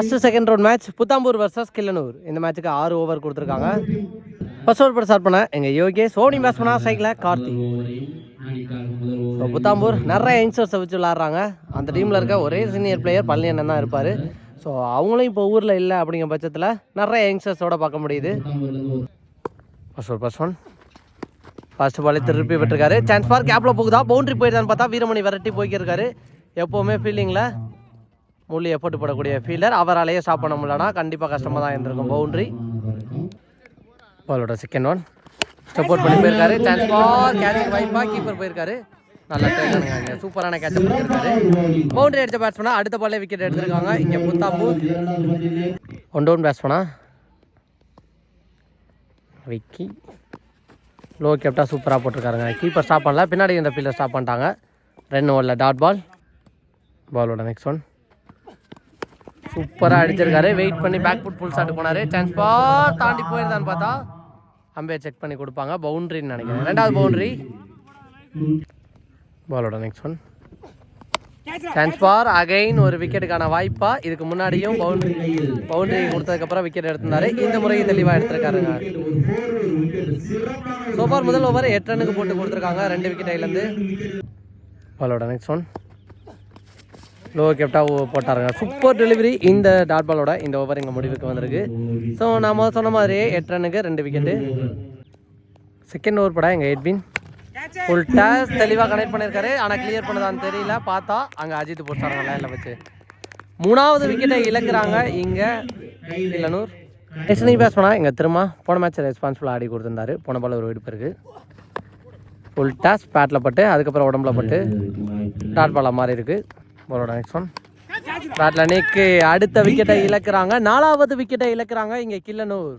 First second round match Puthampur versus Killanur இந்த மேட்ச்சுக்கு ஆறு ஓவர் கொடுத்துருக்காங்க. ஃபர்ஸ்ட் ஓவர் பட ஸ்டார்ட் பண்ண எங்கள் யோகே சோனி பேட்ஸ் பண்ணா சைக்கிளில் கார்த்தி. ஸோ புத்தாம்பூர் நிறைய யங்ஸ்டர்ஸை வச்சு விளாட்றாங்க அந்த டீமில் இருக்க ஒரே சீனியர் பிளேயர் பழனி அண்ணன் தான் இருப்பார். ஸோ அவங்களும் இப்போ ஊரில் இல்லை அப்படிங்கிற பட்சத்தில் நிறைய யங்ஸ்டர்ஸோட பார்க்க முடியுது. First over first one first பாலே திருப்பி விட்டுருக்காரு. சான்ஸ் பார் கேப்பில் போகுதா? பவுண்ட்ரி போயிருந்தான்னு பார்த்தா வீரமணி விரட்டி போய்க்கிருக்காரு. எப்போவுமே ஃபீல்டிங்கில் முள்ளியை போட்டு போடக்கூடிய ஃபீல்டர் அவராலேயே ஸ்டாப் பண்ண முடியலனா கண்டிப்பாக கஷ்டமாக தான் இருந்திருக்கும். பவுண்ட்ரி. பாலோட செகண்ட் ஒன் சப்போர்ட் பண்ணி போயிருக்காரு. சான்ஸ் பால் கேட்சிங் வாய்ப்பா கீப்பர் போயிருக்காரு. நல்லா கேட்காங்க சூப்பரான கேட்ச் பண்ணியிருக்காரு. பவுண்டரி அடித்த பேட்ஸ்மனா அடுத்த பால்லே விக்கெட் எடுத்திருக்காங்க. இங்கே புத்தாப்பு. ஒன் டவுன் பேட்ஸ்மனா விக்கி லோ கேப்டா சூப்பராக போட்டிருக்காருங்க. கீப்பர் ஸ்டாப் பண்ணல. பின்னாடி இந்த ஃபீல்டர் ஸ்டாப் பண்ணிட்டாங்க. ரெண்டு ஓவரில் டாட் பால் பாலோட நெக்ஸ்ட் ஒன் சூப்பராக அடிச்சிருக்காரு. வெயிட் பண்ணி பேக் ஃபுட் புல் ஷாட் போனார். சான்ஸ் பால் தாண்டி போயிருந்தான்னு பார்த்தா அம்பையர் செக் பண்ணி கொடுப்பாங்க. பவுண்டரின்னு நினைக்கிறேன். ரெண்டாவது பவுண்டரி பாலோட next one chance for again ஒரு விக்கெட்டுக்கான வாய்ப்பா. இதுக்கு முன்னாடியும் பவுண்டரி பவுண்டரி கொடுத்ததுக்கப்புறம் விக்கெட் எடுத்திருந்தாரு. இந்த முறையும் தெளிவாக எடுத்திருக்காருங்க சோபார் முதல் ஓவர் எட்டு ரன்னுக்கு போட்டு கொடுத்துருக்காங்க. ரெண்டு விக்கெட் ஐலேருந்து பாலோட நெக்ஸ்ட் ஒன் லோ கேப்டா போட்டாருங்க. சூப்பர் டெலிவரி இந்த டாட் பாலோட இந்த ஓவர் எங்கள் முடிவுக்கு வந்திருக்கு. ஸோ நாம் சொன்ன மாதிரியே எட்டு ரன்னுக்கு ரெண்டு விக்கெட்டு செகண்ட் ஓவர் படம் எங்கள் எட்வின் ஃபுல் டேஸ் தெளிவாக கனெக்ட் பண்ணியிருக்காரு ஆனால் கிளியர் பண்ணதான்னு தெரியல. பார்த்தா அங்கே அஜித் போட்டாருங்க லைனில் வச்சு. மூணாவது விக்கெட்டை இழக்கிறாங்க இங்கே இல்லனூர் எஸ்னி பேட்ஸ்மேனா எங்கள் திரும்ப போன மேட்ச் ரெஸ்பான்சிபிள் ஆடி கொடுத்துருந்தாரு. போன பால் ஒரு வெடிப்பு இருக்குது ஃபுல் டாஸ் பேட்டில் பட்டு அதுக்கப்புறம் உடம்புல பட்டு டாட் பாலாக மாறி இருக்குது பாலோட நெக்ஸ்ட் ஒன் பேட்லனிக்கு நீக்கு அடுத்த விக்கெட்டை இழக்கிறாங்க. நாலாவது விக்கெட்டை இழக்கிறாங்க இங்கே கில்லனூர்.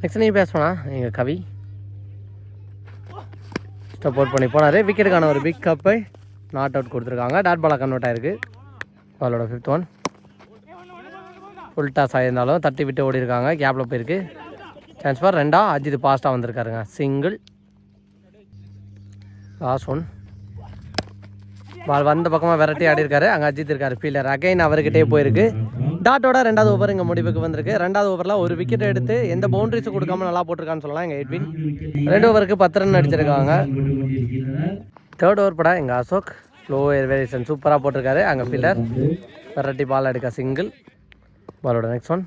நெக்ஸ்ட் நீ பேசுவனா எங்கள் கவி. சப்போர்ட் பண்ணி போனார். விக்கெட்டுக்கான ஒரு பிக் கப்பை நாட் அவுட் கொடுத்துருக்காங்க. டாட் பாலாக கன்வெர்ட் ஆயிருக்கு. பாலோட ஃபிஃப்த் ஒன் ஃபுல் டாஸ் ஆகியிருந்தாலும் தட்டி விட்டு ஓடி இருக்காங்க கேப்பில் போயிருக்கு. சான்ஸ் பார் ரெண்டா? அஜித் பாஸ்ட்டாக வந்திருக்காருங்க. சிங்கிள் லாஸ்ட் ஒன் வந்த பக்கமாக விரட்டி ஆடி இருக்காரு அங்கே அஜித் இருக்காரு ஃபீல்டர் அகைன் அவர்கிட்டே போயிருக்கு. டாட்டோட ரெண்டாவது ஓவர் இங்கே முடிவுக்கு வந்திருக்கு. ரெண்டாவது ஓவரில் ஒரு விக்கெட் எடுத்து எந்த பவுண்டரிஸும் கொடுக்காம நல்லா போட்டிருக்கான்னு சொல்லலாம் எங்கள் எட்வின் ரெண்டு ஓவருக்கு பத்து ரன் அடிச்சிருக்காங்க. தேர்ட் ஓவர் படா எங்கள் அசோக் ஸ்லோ வேரியேஷன் சூப்பராக போட்டிருக்காரு. அங்கே ஃபீல்டர் விரட்டி பால் எடுக்க சிங்கிள் பாலோட next one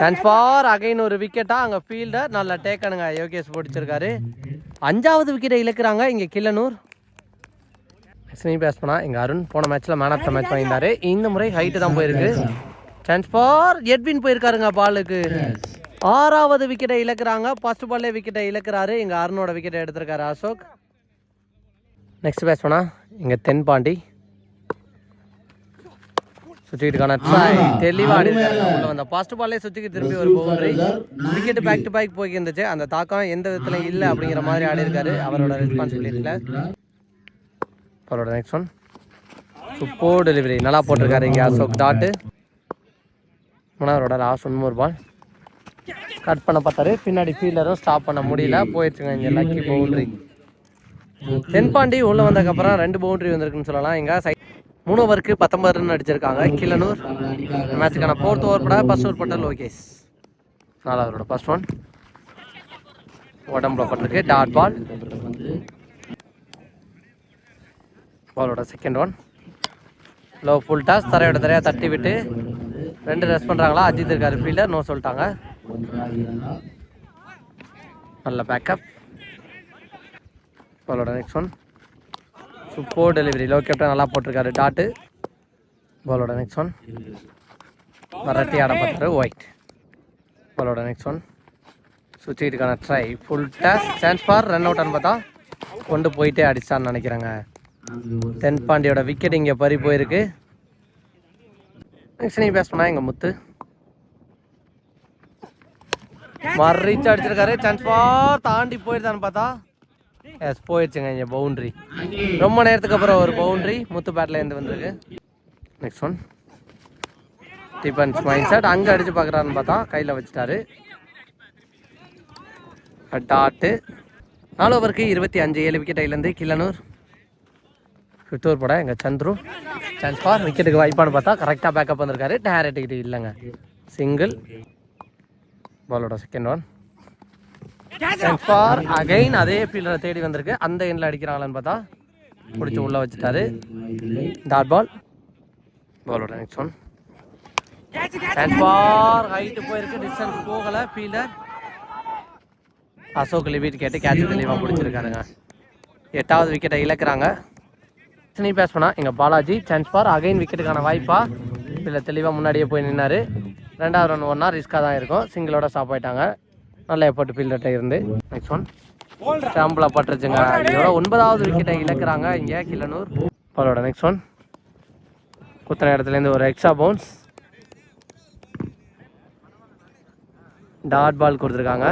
chance for again ஒரு விக்கெட்டா அங்கே ஃபீல்டர் நல்ல டேக்கனுங்க யோகேஷ் பிடிச்சிருக்காரு. அஞ்சாவது விக்கெட்டை இழக்கிறாங்க. இங்கே கிள்ளனூர். ஸ்னீ பேஸ் பண்ணா? இங்கே அருண் போன மேட்ச்சில் மேன் ஆஃப் த மேட்ச் வாங்கியிருந்தாரு இந்த முறை ஹைட்டு தான் போயிருக்கு. சான்ஸ் ஃபார் எட்வின் போயிருக்காருங்க பாலுக்கு ஆறாவது விக்கெட்டை இழக்கிறாங்க. ஃபர்ஸ்ட் பால்லே விக்கெட்டை இழக்கிறாரு. இங்கே அருணோட விக்கெட்டை எடுத்திருக்காரு அசோக். நெக்ஸ்ட் பேஸ் பண்ணா? இங்கே தென்பாண்டி. சுற்றிக்கிட்டுக்கான ட்ரை தெளிவாக உள்ள வந்த ஃபர்ஸ்ட் பால்லே சுற்றிக்கு திரும்பி ஒரு boundary wicket back to back போய் இருந்துச்சு அந்த தாக்கம் எந்த விதத்துல இல்லை அப்படிங்கிற மாதிரி ஆடிருக்காரு அவரோட ரெஸ்பான்சிபிலிட்டியில் அவரோட நெக்ஸ்ட் ஒன் சூப்பர் டெலிவரி நல்லா போட்டிருக்காரு இங்கே அசோக் டாட்டு மூணாவரோட லாஸ்ட் ஒன் ஒரு பால் கட் பண்ண பார்த்தாரு. பின்னாடி ஃபீல்டரும் ஸ்டாப் பண்ண முடியல. போயிடுச்சுங்க இங்கே. லக்கி பவுண்ட்ரி தென்பாண்டி உள்ளே வந்ததுக்கப்புறம் ரெண்டு பவுண்டரி வந்திருக்குன்னு சொல்லலாம். இங்கே சை மூணு ஓவருக்கு பத்தொன்பது ரன் அடிச்சிருக்காங்க. கிளனூர் மேட்சுக்கான ஃபோர்த் ஓவர் பட ஃபஸ்ட் ஓவர் பட்ட லோகேஷ். நாலாவரோட ஃபர்ஸ்ட் ஒன் உடம்புல பட்டிருக்கு. டாட் பால் பாலோட second one low full toss தரையோட தரையாக தட்டி விட்டு ரெண்டு ரெஸ் பண்ணுறாங்களா அஜித் இருக்காரு ஃபீல்டர் நோ சொல்லிட்டாங்க. நல்ல பேக்கப் பாலோட next one super delivery low captain நல்லா போட்டிருக்காரு. டாட்டு பாலோட நெக்ஸ்ட் ஒன் வரட்டி ஆட பார்த்தாரு ஒயிட் பாலோட next one சுவிட்சுக்கான try full toss chance for run அவுட்னு பார்த்தா கொண்டு போயிட்டே அடிச்சான்னு நினைக்கிறேங்க. தென்பாண்டியோட விக்கெட் இங்கே பறி போயிருக்கு. நெக்ஸ்ட் நீ பேஸ் பண்ணா எங்கள் முத்து? மறிச்சு அடிச்சிருக்காரு. சான்ஸ் ஃபார் தாண்டி போயிருந்தான்னு பார்த்தா? எஸ் போயிடுச்சுங்க இங்கே பவுண்ட்ரி ரொம்ப நேரத்துக்கு அப்புறம் ஒரு பவுண்ட்ரி முத்து பேட்டில் இருந்து வந்திருக்கு. Next one defence mind set அங்கே அடித்து பார்க்குறாருன்னு பார்த்தா கையில் வச்சுட்டாரு. டாட்டு நாலு ஓவருக்கு இருபத்தி அஞ்சு ஏழு விக்கெட் ஐலேருந்து கிள்ளனூர் ஃபிஃப்த் படம் போட எங்கள் சந்துரு. சான்ஸ் ஃபார் விக்கெட்டுக்கு வாய்ப்பான்னு பார்த்தா கரெக்டாக பேக்கப் வந்திருக்காரு. டேரக்ட் இல்லைங்க. சிங்கிள் பாலோட second one chance for again அதே ஃபீல்டரை தேடி வந்திருக்கு. அந்த எண்ணில் அடிக்கிறாங்களான்னு பார்த்தா பிடிச்சி உள்ளே வச்சுட்டாரு. டாட் பால் பாலோட next one chance for height போயிருக்கு. டிஸ்டன்ஸ் போகலை ஃபீல்டர் அசோக் லிவிட் கேட்டு கேட்ச் தெளிவாக பிடிச்சிருக்காருங்க. எட்டாவது விக்கெட்டை இழக்கிறாங்க. பிரச்சனையும் பேஸ் பண்ணா? எங்கள் பாலாஜி சான்ஸ் ஃபார் அகைன் விக்கெட்டுக்கான வாய்ப்பா. இதில் தெளிவாக முன்னாடியே போய் நின்னார். ரெண்டாவது ரன் ஒன்றா ரிஸ்க்காக தான் இருக்கும். சிங்கிளோட ஸ்டாப் ஆகிட்டாங்க நல்ல எஃபர்ட் ஃபீல்டர்கிட்ட இருந்து. நெக்ஸ்ட் ஒன் ஸ்டாம்பில் பட்டுருச்சுங்க. இதோட ஒன்பதாவது விக்கெட்டை இழக்கிறாங்க இங்கே கிளனூர். பாலோட நெக்ஸ்ட் ஒன் குத்துன இடத்துலேருந்து ஒரு எக்ஸ்ட்ரா பவுன்ஸ் டாட் பால் கொடுத்துருக்காங்க.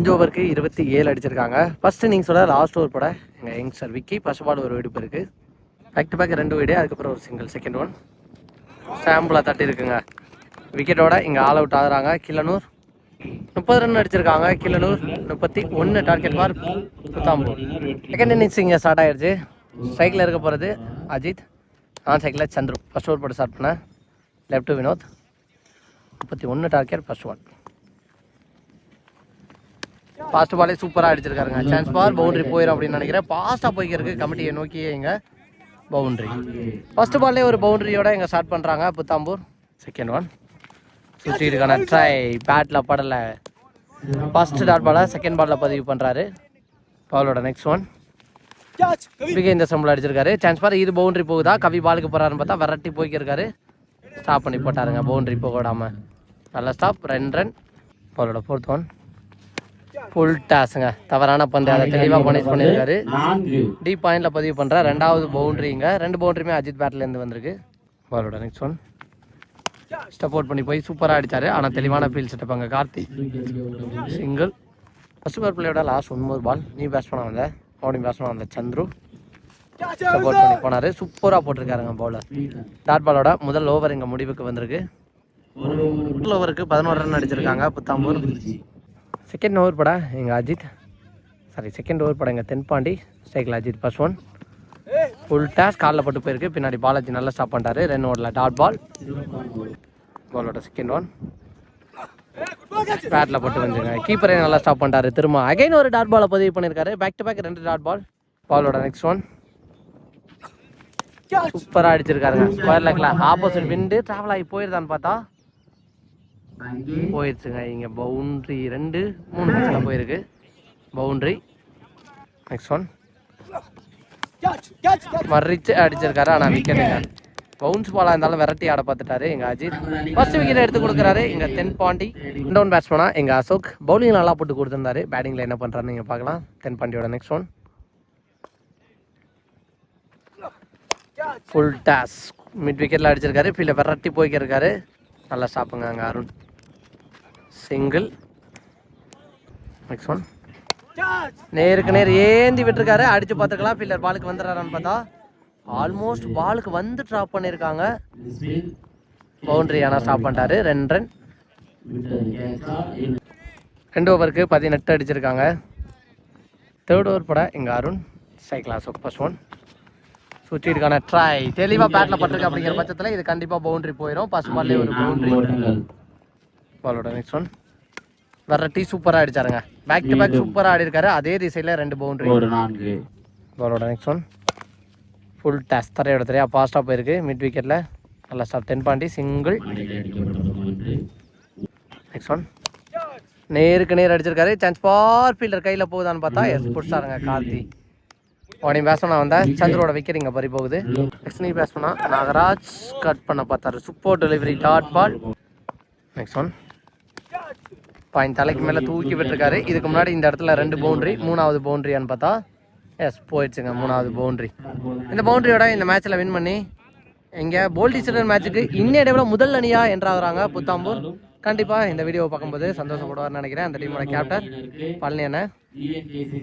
அஞ்சு ஓவருக்கு இருபத்தி ஏழு அடிச்சிருக்காங்க. ஃபர்ஸ்ட் இன்னிங்ஸோட லாஸ்ட் ஓவர் போட எங்கள் யங்ஸ்டர் விக்கி ஃபர்ஸ்ட் பால் ஒரு வெடிப்பு இருக்குது பேக் டு பேக் ரெண்டு வீடு அதுக்கப்புறம் ஒரு சிங்கிள் செகண்ட் ஒன் ஸ்டாம்பில் தட்டி இருக்குங்க. விக்கெட்டோட இங்கே ஆல் அவுட் ஆகுறாங்க. கிள்ளனூர் முப்பது ரன் அடிச்சிருக்காங்க. கிள்ளனூர் முப்பத்தி ஒன்று டார்கெட் மார் புத்தாம்பூர். செகண்ட் இன்னிங்ஸ் இங்கே ஸ்டார்ட் ஆயிடுச்சு ஸ்ட்ரைக்கில் இருக்க போகிறது அஜித் நான் சைக்கிளில் சந்துரு. ஃபர்ஸ்ட் ஓவர் போட்டு ஸ்டார்ட் பண்ணேன். லெஃப்ட் வினோத் முப்பத்தி ஒன்று டார்கெட் ஃபர்ஸ்ட் ஒன் ஃபாஸ்ட் பாலே சூப்பராக அடிச்சிருக்காருங்க. சான்ஸ் பார் பவுண்டரி போயிடும் அப்படின்னு நினைக்கிறேன். ஃபாஸ்ட்டாக போய்க்கிறதுக்கு கமிட்டியை நோக்கியே இங்கே பவுண்ட்ரி ஃபர்ஸ்ட் பால்லே ஒரு பவுண்டரியோட இங்கே ஸ்டார்ட் பண்ணுறாங்க புத்தாம்பூர் செகண்ட் ஒன் சுற்றி இருக்கான ட்ரை பேட்டில் படலை. ஃபர்ஸ்ட் டாட் பாலை செகண்ட் பாலில் பதிவு பண்ணுறாரு பாலோட நெக்ஸ்ட் ஒன் பிகே இந்த சம்பளம் அடிச்சிருக்காரு. சான்ஸ் பார் இது பவுண்டரி போகுதா? கவி பாலுக்கு போகிறாருன்னு பார்த்தா விரட்டி போய்க்கிருக்காரு. ஸ்டாப் பண்ணி போட்டாருங்க. பவுண்ட்ரி போக விடாமல் நல்ல ஸ்டாப் ரெண்டு ரன் பாலோட ஃபோர்த் ஒன் ஃபுல் டாஸுங்க தவறான பந்து. அதை தெளிவாக பனிஷ் பண்ணியிருக்காரு டீப் பாயிண்ட்ல பதிவு பண்ணுற ரெண்டாவது பவுண்டரிங்க ரெண்டு பவுண்டரியுமே அஜித் பேட்லேருந்து வந்திருக்கு. பாலோட நெக்ஸ்ட் ஒன் ஸ்டெப் அவுட் பண்ணி போய் சூப்பராக அடிச்சாரு. ஆனால் தெளிவான ஃபீல் செட்டப் அங்கே கார்த்தி. சிங்கிள் ஃபர்ஸ்ட் பால் பிள்ளையோட லாஸ்ட் ஒன்பது பால் நீ பேட்ஸ் பண்ண வந்த மறுபடியும் பேட்ஸ் பண்ண வந்த சந்துரு. ஸ்டெப் அவுட் பண்ணி போனார். சூப்பராக போட்டிருக்காருங்க பவுலர் டாட் பாலோட முதல் ஓவர் இங்கே முடிவுக்கு வந்திருக்கு. ஓவருக்கு பதினோரு ரன் அடிச்சிருக்காங்க புத்தாம்பூர். செகண்ட் ஓவர் பட எங்கள் அஜித். சாரி செகண்ட் ஓவர் படம் எங்கள் தென்பாண்டி. ஸ்ட்ரைக்கில் Ajith first one full toss காலில் பட்டு போயிருக்கு. பின்னாடி பாலாஜி நல்லா ஸ்டாப் பண்ணிட்டாரு. ரென் ஓவரில் டாட் பால் பாலோட செகண்ட் ஒன் பேட்டில் போட்டு வந்துருங்க. கீப்பரே நல்லா ஸ்டாப் பண்ணிட்டாரு. திரும்ப அகைன் ஒரு டாட் பாலை பதிவு பண்ணியிருக்காரு பேக் டு பேக் ரெண்டு டாட் பால் பாலோட நெக்ஸ்ட் ஒன் சூப்பராக அடிச்சிருக்காருங்க. ஸ்கொயர் லெக்கில் ஆப்போசிட் விண்டு ட்ராவல் ஆகி போயிருந்தான்னு பார்த்தா போயிடுச்சுங்க. இங்கே பவுண்ட்ரி ரெண்டு மூணு மேட்சில் போயிருக்கு. பவுண்ட்ரி நெக்ஸ்ட் ஒன் மறிச்சு அடிச்சிருக்காரு ஆனால் விக்கெட்டுங்க பவுன்ஸ் பாலாக இருந்தாலும் விரட்டி ஆட பார்த்துட்டாரு எங்கள் அஜித். ஃபர்ஸ்ட் விக்கெட் எடுத்து கொடுக்குறாரு. எங்கள் தென் பாண்டி டவுன் பேட்ஸ்மேனா எங்கள் அசோக். பவுலிங் நல்லா போட்டு கொடுத்துருந்தாரு. பேட்டிங்கில் என்ன பண்ணுறாருன்னு நீங்கள் பார்க்கலாம். தென் பாண்டியோட next one full toss mid விக்கெட்டில் அடிச்சிருக்காரு. ஃபீல்டை விரட்டி போய்க்கிருக்காரு. நல்லா ஸ்டாப்புங்க அங்கே அருண். சிங்கிள். நெக்ஸ்ட் ஒன் நேருக்கு நேர் ஏந்தி விட்டுருக்காரு. அடிச்சு பார்த்துக்கலாம். ஃபீல்டர் பாலுக்கு வந்துடுறாரான்னு பார்த்தா ஆல்மோஸ்ட் பாலுக்கு வந்து ட்ராப் பண்ணியிருக்காங்க. பவுண்டரி ஆனால் ஸ்டாப் பண்ணிட்டாரு. ரெண்டு ரன் ரெண்டு ஓவருக்கு பதினெட்டு அடிச்சிருக்காங்க. தேர்ட் ஓவர் பட எங்கள் Arun cycle Ashok first one சுற்றிட்டுக்கான try தெளிவாக பேட்டில் பட்டிருக்கு அப்படிங்கிற பட்சத்தில் இது கண்டிப்பாக பவுண்டரி போயிடும் ஃபர்ஸ்ட் பால்லே ஒரு பவுண்டரி பாலோட நெக்ஸ்ட் ஒன் வெரைட்டி சூப்பராக அடிச்சாருங்க. பேக் டு பேக் சூப்பராக ஆடி இருக்காரு அதே திசையில் ரெண்டு பவுண்டரி ஒரு நான்கு. பாலோட நெக்ஸ்ட் ஒன் ஃபுல் டஸ் தரையோட தரையா ஃபாஸ்ட்டாக போயிருக்கு. மிட் விக்கெட்டில் நல்லா stop Thenpandi single next one நேருக்கு நேர் அடிச்சிருக்காரு. சான்ஸ் பார் ஃபீல்டர் கையில் போகுதான்னு பார்த்தா எஸ் பிடிச்சாருங்க கார்த்தி. உடனே பேட்ஸ்மேன் வந்தேன் சந்திரோட விக்கெட் இங்கே பறி போகுது. நெக்ஸ்ட் நீ பேட்ஸ்மேனா நாகராஜ் கட் பண்ண பார்த்தாரு. Super delivery dot ball next one point தலைக்கு மேலே தூக்கி விட்டுருக்காரு. இதுக்கு முன்னாடி இந்த இடத்துல ரெண்டு பவுண்டரி மூணாவது பவுண்ட்ரியான்னு பார்த்தா எஸ் போயிடுச்சுங்க மூணாவது பவுண்ட்ரி இந்த பவுண்டரியோட இந்த மேட்ச்சில் வின் பண்ணி இங்கே போல்டி சில்ட்ரன் மேட்ச்சுக்கு இன்னிடைவில் முதல் அணியா என்றாகிறாங்க புத்தாம்பூர். கண்டிப்பாக இந்த வீடியோவை பார்க்கும்போது சந்தோஷப்படுவார்னு நினைக்கிறேன். அந்த டீமோட கேப்டன் பழனி அண்ணன்